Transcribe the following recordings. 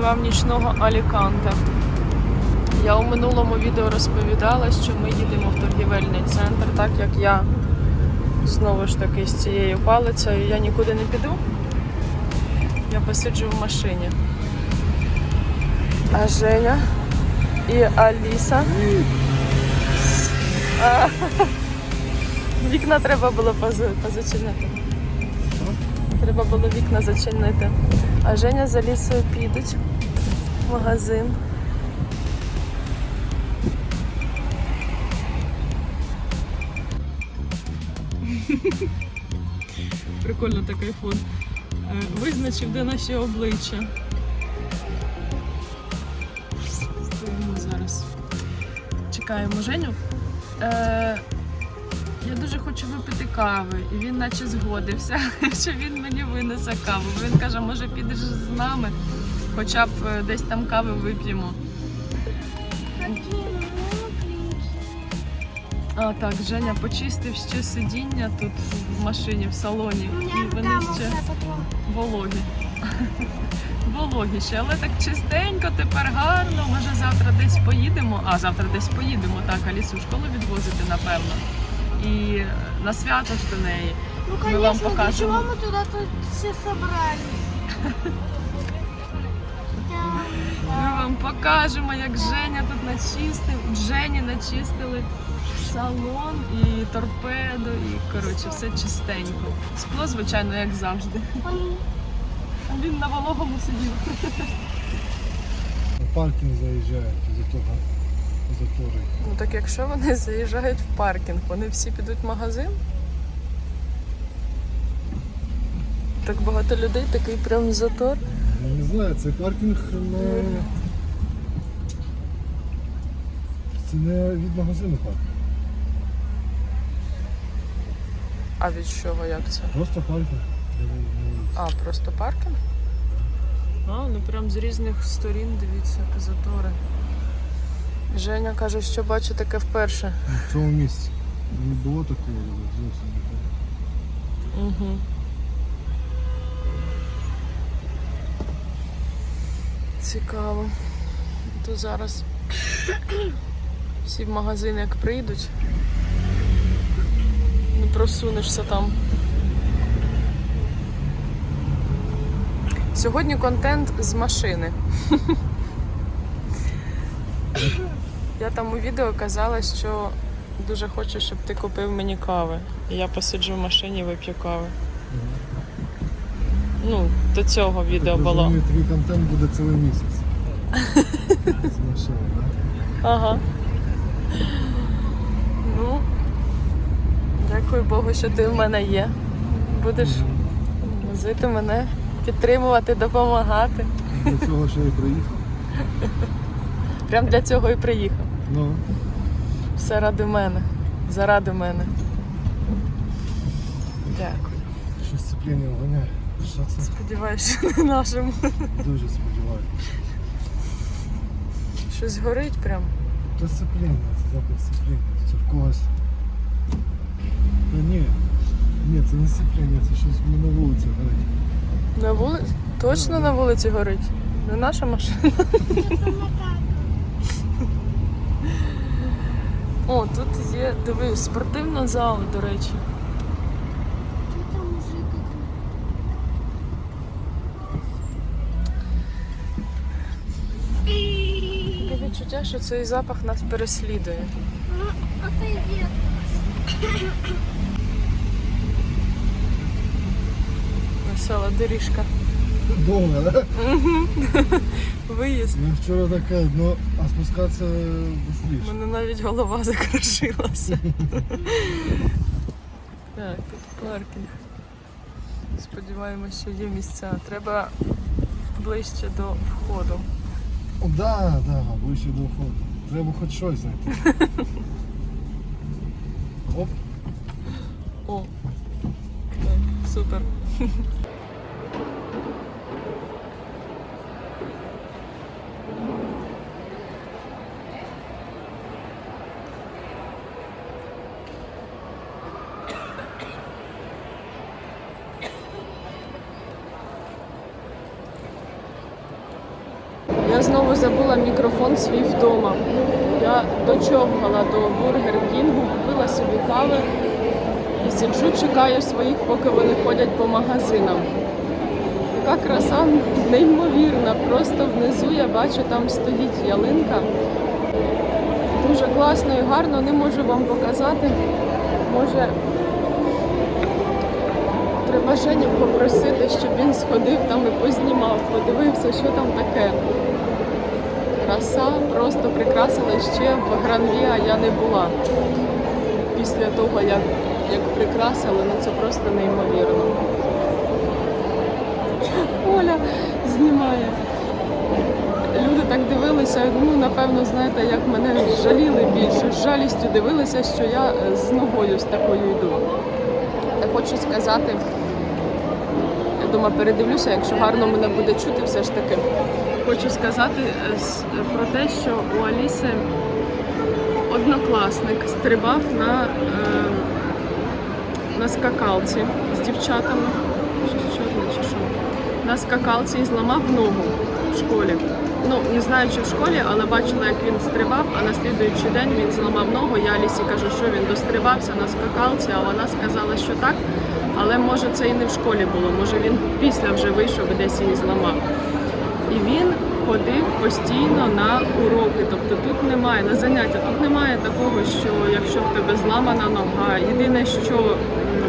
чекав нічного Аліканте. Я у минулому відео розповідала, що ми їдемо в торгівельний центр, так як я знову ж таки з цією палицею я нікуди не піду. Я посиджу в машині. А Женя і Аліса. Вікна треба було позачинити. Треба було вікна зачинити. А Женя з Алісою підуть в магазин. Прикольно такий фон. Е, Визначив, де наші обличчя. Стоїмо зараз. Чекаємо Женю. Е, я дуже хочу випити кави, і він наче згодився, що він мені винесе каву. Він каже, може підеш з нами, хоча б е, десь там кави вип'ємо. А так, Женя почистив ще сидіння тут в машині, в салоні. І вони ще вологі. Вологі ще, але так чистенько, тепер гарно. Може завтра десь поїдемо. А завтра десь поїдемо, так, Алісу в школу відвозити, напевно. І на свято ж до неї. Ну, конечно, вам для покажем. чего мы туда тут все собрались? Ми вам покажемо, як Женя тут начистив. Жені начистили салон і торпеду, і коротше, все чистенько. Скло, звичайно, як завжди. А він на вологому сидів. В паркінг заїжджають за того затори. Ну так якщо вони заїжджають в паркінг, вони всі підуть в магазин. Так багато людей, такий прям затор. Я не знаю, цей паркінг не. Це не від магазину паркінг. А від чого як це? Просто паркінг. А, просто паркінг? А, ну прям з різних сторін дивіться, затори. Женя каже, що бачу таке вперше. В цьому місці. Не було такого зовсім не було. Угу. Цікаво. То зараз всі в магазин як прийдуть. Не просунешся там. Сьогодні контент з машини. Я там у відео казала, що дуже хочу, щоб ти купив мені кави. І я посиджу в машині і вип'ю кави. Ну, до цього відео Так, було. розумію, Твій контент буде цілий місяць. З машини, так? Ага. Ну, дякую Богу, що ти в мене є. Будеш возити мене, підтримувати, допомагати. До цього ще і приїхав. Прям для цього і приїхав. Ну, Все ради мене. Заради мене. Дякую. щось сцепління вганяє. Що це? Сподіваюся, що не нашому. Дуже сподіваюся. Щось горить прям. Це сцепління, це запах сцепління. Це в когось. Та ні. Ні, це не сцепління, це щось на вулиці горить. На вулиці? Точно на вулиці горить? Не наша машина. О, тут є, диви, спортивна зала, до речі. Таке відчуття, що цей запах нас переслідує. Отойди. Весела доріжка. Довго, да? Виїзд. Ну вчора таке, ну, а спускатися У швидше. мене навіть голова закрошилася. так, тут паркінг. Сподіваємось, що є місця. Треба ближче до входу. О, да, да, ближче до входу. Треба хоч щось знайти. Оп, О, так, супер. знову забула мікрофон свій вдома. Я дочовгала до Бургер Кінгу, купила собі кави і сиджу, чекаю своїх, поки вони ходять по магазинам. Така краса неймовірна. Просто внизу я бачу, там стоїть ялинка. Дуже класно і гарно, не можу вам показати. Може, треба Женю попросити, щоб він сходив там і познімав, подивився, що там таке. Краса просто прикрасила ще в Гранвіа я не була. Після того, як, як прикрасили, ну це просто неймовірно. Оля знімає. Люди так дивилися, ну напевно, знаєте, як мене жаліли більше. З жалістю дивилися, що я е, з ногою з такою йду. Та хочу сказати, я думаю, передивлюся, якщо гарно мене буде чути, все ж таки. Хочу сказати е, про те, що у Аліси однокласник стрибав на, е, на скакалці з дівчатами. Чи що? На скакалці і зламав ногу в школі. Ну, не знаю, чи в школі, але бачила, як він стрибав, а на слідуючий день він зламав ногу. Я Алісі кажу, що він дострибався на скакалці, а вона сказала, що так. Але може це і не в школі було, може він після вже вийшов і десь її зламав. І він ходив постійно на уроки. Тобто тут немає на заняття, тут немає такого, що якщо в тебе зламана нога, єдине, що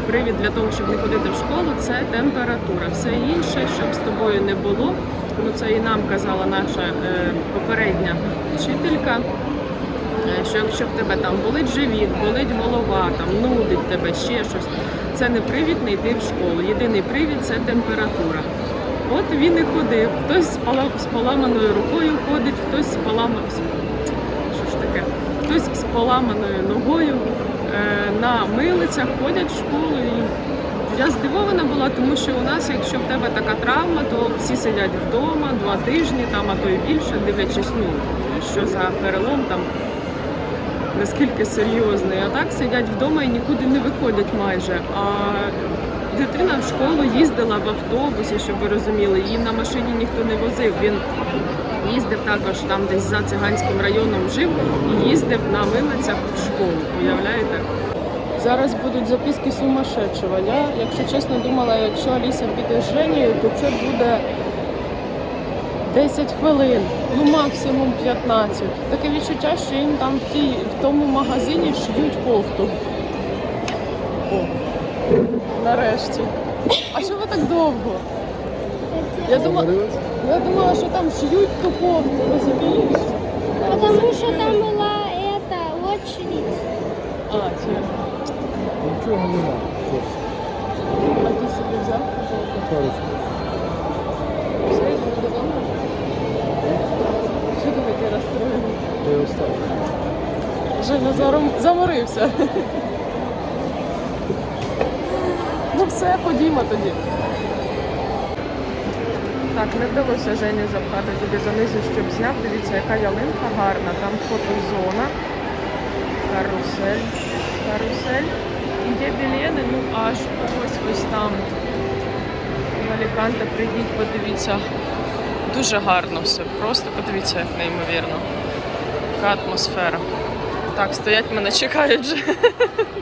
привід для того, щоб не ходити в школу, це температура. Все інше, щоб з тобою не було. Ну це і нам казала наша е, попередня вчителька. Е, Що якщо в тебе там болить живіт, болить голова, там нудить тебе ще щось, це не привід не йти в школу. Єдиний привід це температура. От він і ходив. Хтось з, поламаною рукою ходить, хтось з поламаною. Що ж таке? Хтось з поламаною ногою е, на милицях ходять в школу. Я здивована була, тому що у нас, якщо в тебе така травма, то всі сидять вдома два тижні, там, а то і більше, дивлячись, ну, що за перелом там. Наскільки серйозний, а так сидять вдома і нікуди не виходять майже. А дитина в школу їздила в автобусі, щоб ви розуміли, її на машині ніхто не возив. Він їздив також там десь за циганським районом жив і їздив на милицях в школу. Уявляєте? Зараз будуть записки сумасшедшого. Я, якщо чесно, думала, якщо Аліса піде з Женєю, то це буде 10 хвилин, ну максимум 15. Таке відчуття, що їм там в, тій, в тому магазині шиють кофту. О, нарешті. А що ви так довго? Я думала, я думала, що там шиють ту кофту, розумієш? Потому что там была эта очередь. А, чи Нічого нема. А ти собі взяв? Все, додому. Такий розстроєний? Його ставлю. Женя заром... заморився. Ну все, ходімо тоді. Так, не вдалося Жені запхати туди донизу, щоб зняв. Дивіться, яка ялинка гарна. Там фотозона, карусель, карусель. І Є білени, ну аж ось ось там. В Аліканте прийдіть, подивіться. Дуже гарно все. Просто подивіться, як неймовірно. Яка атмосфера. Так, стоять мене чекають.